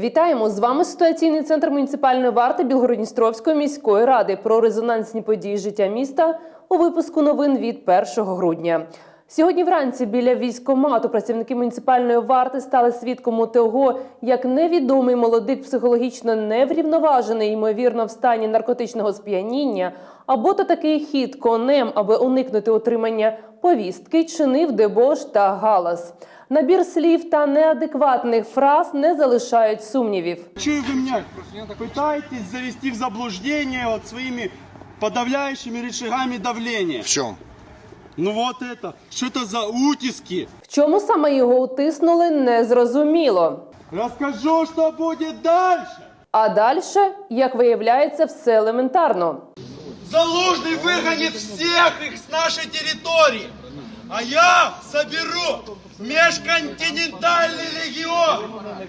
Вітаємо з вами ситуаційний центр муніципальної варти Білгородністровської міської ради про резонансні події життя міста у випуску новин від 1 грудня. Сьогодні вранці біля військкомату працівники муніципальної варти стали свідком того, як невідомий молодик психологічно неврівноважений, ймовірно, в стані наркотичного сп'яніння, або то такий хід конем, аби уникнути отримання повістки, чинив дебош та галас. Набір слів та неадекватних фраз не залишають сумнівів. Че вы меня пытаетесь завести в заблуждение вот своими подавляющими рычагами давления? В чем? Ну вот это, что это за утиски? В чому саме його утиснули, незрозуміло. Расскажу, что будет дальше. А далі, як виявляється, все елементарно. Залужный выгонит всех их с нашей территории. А я соберу межконтинентальный легион.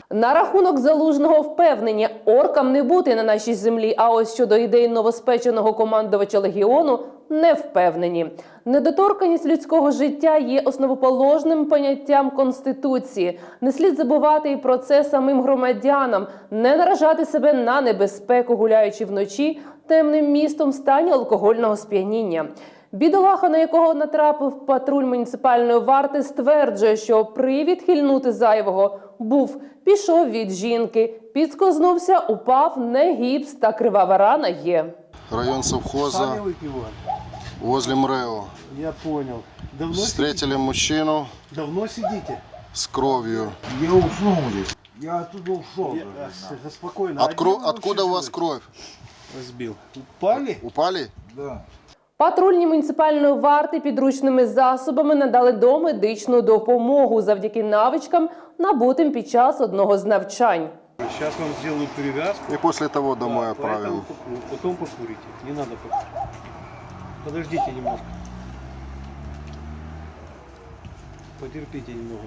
На рахунок залужного впевнення оркам не бути на нашій землі. А ось щодо ідей новоспеченого командувача легіону не впевнені. Недоторканість людського життя є основоположним поняттям конституції. Не слід забувати і про це самим громадянам, не наражати себе на небезпеку, гуляючи вночі темним містом стані алкогольного сп'яніння. Бідолаха, на якого натрапив патруль муніципальної варти, стверджує, що привід хильнути зайвого був пішов від жінки, підскознувся, упав, не гіпс та кривава рана є. Район совхоза возле МРЭО. Я понял. Давно, Встретили мужчину давно сидите? с кровью. Я уснул здесь. Я оттуда ушел. Я, спокойно. Откро- Один Откуда у вас кровь? Разбил. Упали? Упали? Да. Патрульні муніципальної варти підручними засобами надали домедичну допомогу завдяки навичкам, набутим під час одного з навчань. Сейчас вам сделаю перевязку. И после того домой Да, отправим. поэтому Потом покурите. Не надо пока. Подождите немножко. Потерпите немного.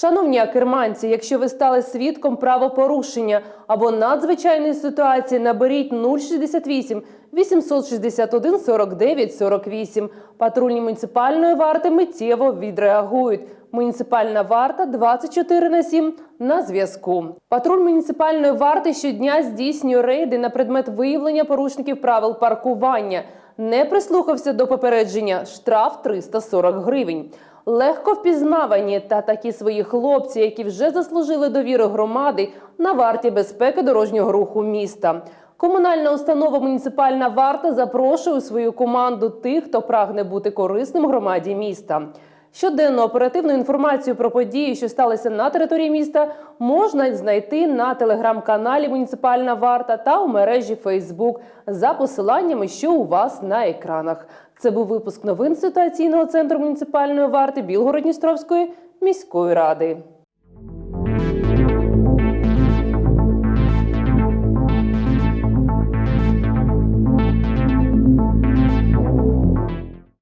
Шановні акерманці, якщо ви стали свідком правопорушення або надзвичайної ситуації, наберіть 068 861 49 48. Патрульні муніципальної варти миттєво відреагують. Муніципальна варта 24 на 7 на зв'язку. Патруль муніципальної варти щодня здійснює рейди на предмет виявлення порушників правил паркування. Не прислухався до попередження. Штраф 340 гривень. Легко впізнавані та такі свої хлопці, які вже заслужили довіру громади на варті безпеки дорожнього руху міста. Комунальна установа муніципальна варта запрошує у свою команду тих, хто прагне бути корисним громаді міста. Щоденно оперативну інформацію про події, що сталися на території міста, можна знайти на телеграм-каналі Муніципальна варта та у мережі Фейсбук за посиланнями, що у вас на екранах. Це був випуск новин ситуаційного центру муніципальної варти Білгород-Дністровської міської ради.